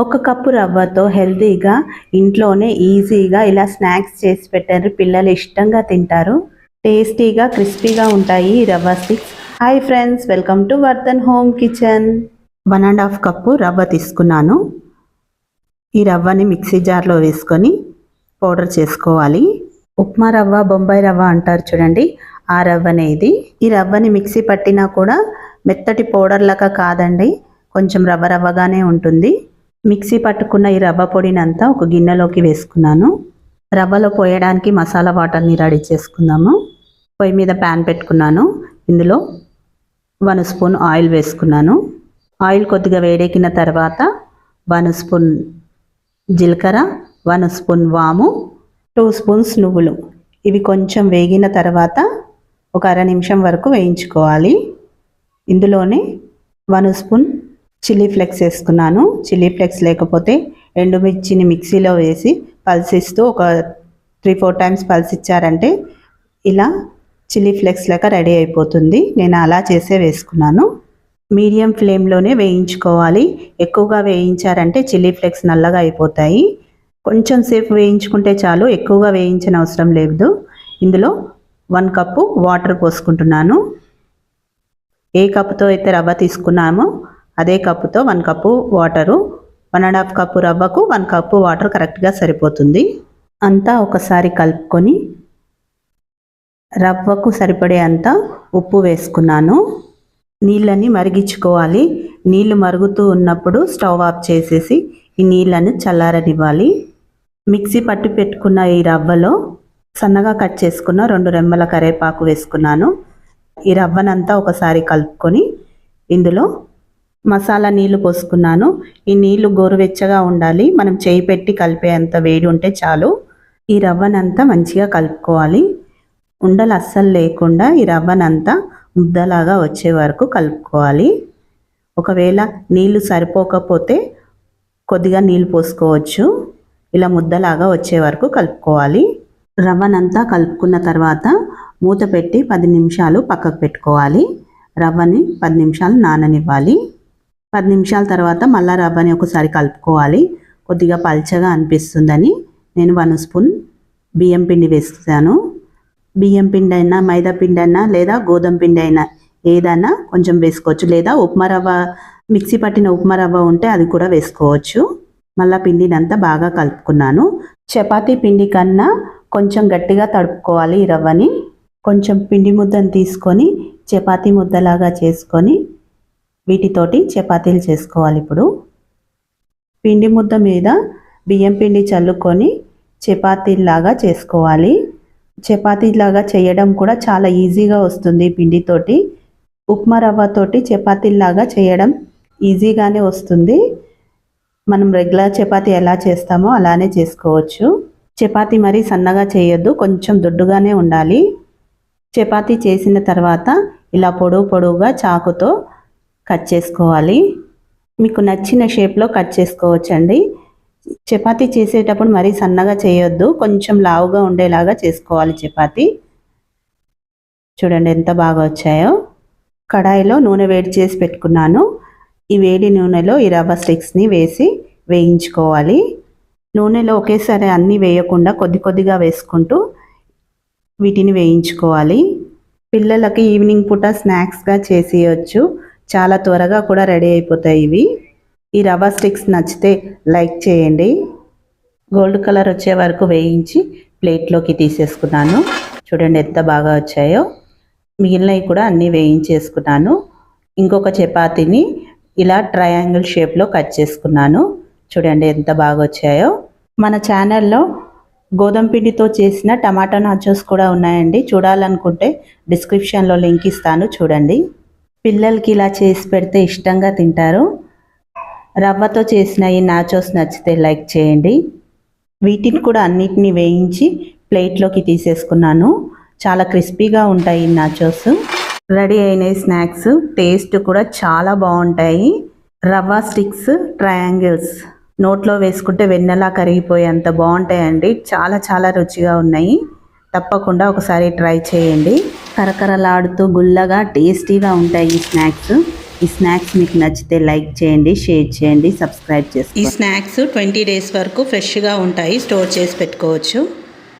ఒక కప్పు రవ్వతో హెల్తీగా ఇంట్లోనే ఈజీగా ఇలా స్నాక్స్ చేసి పెట్టారు. పిల్లలు ఇష్టంగా తింటారు. టేస్టీగా క్రిస్పీగా ఉంటాయి ఈ రవ్వ sticks. Hi friends welcome to Vardhan home kitchen one and half cup రవ్వ తీసుకున్నాను. ఈ రవ్వని మిక్సీ జార్లో వేసుకొని పౌడర్ చేసుకోవాలి. ఉప్మా రవ్వ బొంబాయి రవ్వ అంటారు చూడండి. ఆ రవ్వనే ఇది. ఈ రవ్వని మిక్సీ పట్టినా కూడా మెత్తటి పౌడర్ లాగా కాదండి. కొంచెం రవ్వ రవ్వగానే ఉంటుంది. మిక్సీ పట్టుకున్న ఈ రవ్వ పొడిని అంతా ఒక గిన్నెలోకి వేసుకున్నాను. రవ్వలో పోయడానికి మసాలా వాటర్ని రెడీ చేసుకుందాము. పొయ్యి మీద ప్యాన్ పెట్టుకున్నాను. ఇందులో వన్ స్పూన్ ఆయిల్ వేసుకున్నాను. ఆయిల్ కొద్దిగా వేడెక్కిన తర్వాత వన్ స్పూన్ జీలకర్ర వన్ స్పూన్ వాము టూ స్పూన్స్ నువ్వులు. ఇవి కొంచెం వేగిన తర్వాత ఒక అర నిమిషం వరకు వేయించుకోవాలి. ఇందులోనే వన్ స్పూన్ చిల్లీ ఫ్లెక్స్ వేసుకున్నాను. చిల్లీ ఫ్లెక్స్ లేకపోతే ఎండుమిర్చిని మిక్సీలో వేసి పల్సిస్తూ ఒక త్రీ ఫోర్ టైమ్స్ పల్స్ ఇచ్చారంటే ఇలా చిల్లీ ఫ్లెక్స్ లెక్క రెడీ అయిపోతుంది. నేను అలా చేసే వేసుకున్నాను. మీడియం ఫ్లేమ్లోనే వేయించుకోవాలి. ఎక్కువగా వేయించారంటే చిల్లీ ఫ్లెక్స్ నల్లగా అయిపోతాయి. కొంచెం సేపు వేయించుకుంటే చాలు ఎక్కువగా వేయించిన అవసరం లేదు. ఇందులో వన్ కప్పు వాటర్ పోసుకుంటున్నాను. ఏ కప్పుతో అయితే రవ్వ తీసుకున్నామో అదే కప్పుతో one cup water one and half cup రవ్వకు one cup water కరెక్ట్గా సరిపోతుంది. అంతా ఒకసారి కలుపుకొని రవ్వకు సరిపడే అంత ఉప్పు వేసుకున్నాను. నీళ్ళని మరిగించుకోవాలి. నీళ్ళు మరుగుతూ ఉన్నప్పుడు స్టవ్ ఆఫ్ చేసేసి ఈ నీళ్ళని చల్లారనివ్వాలి. మిక్సీ పట్టి పెట్టుకున్న ఈ రవ్వలో సన్నగా కట్ చేసుకున్న రెండు రెమ్మల కరేపాకు వేసుకున్నాను. ఈ రవ్వనంతా ఒకసారి కలుపుకొని ఇందులో మసాలా నీళ్ళు పోసుకున్నాను. ఈ నీళ్ళు గోరువెచ్చగా ఉండాలి. మనం చేయి పెట్టి కలిపేంత వేడి ఉంటే చాలు. ఈ రవ్వనంతా మంచిగా కలుపుకోవాలి. ఉండలు అస్సలు లేకుండా ఈ రవ్వనంతా ముద్దలాగా వచ్చే వరకు కలుపుకోవాలి. ఒకవేళ నీళ్ళు సరిపోకపోతే కొద్దిగా నీళ్ళు పోసుకోవచ్చు. ఇలా ముద్దలాగా వచ్చే వరకు కలుపుకోవాలి. రవ్వనంతా కలుపుకున్న తర్వాత మూత పెట్టి పది నిమిషాలు పక్కకు పెట్టుకోవాలి. రవ్వని పది నిమిషాలు నాననివ్వాలి. పది నిమిషాల తర్వాత మళ్ళీ రవ్వని ఒకసారి కలుపుకోవాలి. కొద్దిగా పల్చగా అనిపిస్తుందని నేను వన్ స్పూన్ బియ్యం పిండి వేస్తాను. బియ్యం పిండి అయినా మైదా పిండి అయినా లేదా గోధుమ పిండి అయినా ఏదైనా కొంచెం వేసుకోవచ్చు. లేదా ఉప్మా రవ్వ మిక్సీ పట్టిన ఉప్మా రవ్వ ఉంటే అది కూడా వేసుకోవచ్చు. మళ్ళీ పిండినంతా బాగా కలుపుకున్నాను. చపాతీ పిండి కన్నా కొంచెం గట్టిగా తడుపుకోవాలి ఈ రవ్వని. కొంచెం పిండి ముద్దను తీసుకొని చపాతీ ముద్దలాగా చేసుకొని వీటితోటి చపాతీలు చేసుకోవాలి ఇప్పుడు. పిండి ముద్ద మీద బియ్యం పిండి చల్లుకొని చపాతీలాగా చేసుకోవాలి. చపాతీలాగా చేయడం కూడా చాలా ఈజీగా వస్తుంది పిండితోటి. ఉప్మా రవ్వతోటి చపాతీలాగా చేయడం ఈజీగానే వస్తుంది. మనం రెగ్యులర్ చపాతీ ఎలా చేస్తామో అలానే చేసుకోవచ్చు. చపాతీ మరీ సన్నగా చేయొద్దు కొంచెం దొడ్డుగానే ఉండాలి. చపాతీ చేసిన తర్వాత ఇలా పొడవు పొడవుగా చాకుతో కట్ చేసుకోవాలి. మీకు నచ్చిన షేప్లో కట్ చేసుకోవచ్చండి. చపాతీ చేసేటప్పుడు మరీ సన్నగా చేయొద్దు. కొంచెం లావుగా ఉండేలాగా చేసుకోవాలి చపాతీ. చూడండి ఎంత బాగా వచ్చాయో. కడాయిలో నూనె వేడి చేసి పెట్టుకున్నాను. ఈ వేడి నూనెలో ఈ రవ్వ స్టిక్స్ని వేసి వేయించుకోవాలి. నూనెలో ఒకేసారి అన్నీ వేయకుండా కొద్ది కొద్దిగా వేసుకుంటూ వీటిని వేయించుకోవాలి. పిల్లలకి ఈవినింగ్ పూట స్నాక్స్గా చేసేయచ్చు. చాలా త్వరగా కూడా రెడీ అయిపోతాయి ఇవి. ఈ రవ్వ స్టిక్స్ నచ్చితే లైక్ చేయండి. గోల్డ్ కలర్ వచ్చే వరకు వేయించి ప్లేట్లోకి తీసేసుకున్నాను. చూడండి ఎంత బాగా వచ్చాయో. మిగిలినవి కూడా అన్నీ వేయించేసుకున్నాను. ఇంకొక చపాతీని ఇలా ట్రయాంగిల్ షేప్లో కట్ చేసుకున్నాను. చూడండి ఎంత బాగా వచ్చాయో. మన ఛానల్లో గోధుమ పిండితో చేసిన టమాటా నాచోస్ కూడా ఉన్నాయండి. చూడాలనుకుంటే డిస్క్రిప్షన్లో లింక్ ఇస్తాను. చూడండి. పిల్లలకి ఇలా చేసి పెడితే ఇష్టంగా తింటారు. రవ్వతో చేసిన ఈ నాచోస్ నచ్చితే లైక్ చేయండి. వీటిని కూడా అన్నిటిని వేయించి ప్లేట్లోకి తీసేసుకున్నాను. చాలా క్రిస్పీగా ఉంటాయి ఈ నాచోస్ రెడీ అయిన స్నాక్స్. టేస్ట్ కూడా చాలా బాగుంటాయి. రవ్వ స్టిక్స్ ట్రయాంగిల్స్. నోట్లో వేసుకుంటే వెన్నెలా కరిగిపోయేంత బాగుంటాయండి. చాలా చాలా రుచిగా ఉన్నాయి. తప్పకుండా ఒకసారి ట్రై చేయండి. కరకరలాడుతూ గుల్లగా టేస్టీగా ఉంటాయి ఈ స్నాక్స్. ఈ స్నాక్స్ మీకు నచ్చితే లైక్ చేయండి షేర్ చేయండి సబ్స్క్రైబ్ చేసి ఈ స్నాక్స్ ట్వంటీ డేస్ వరకు ఫ్రెష్గా ఉంటాయి స్టోర్ చేసి పెట్టుకోవచ్చు.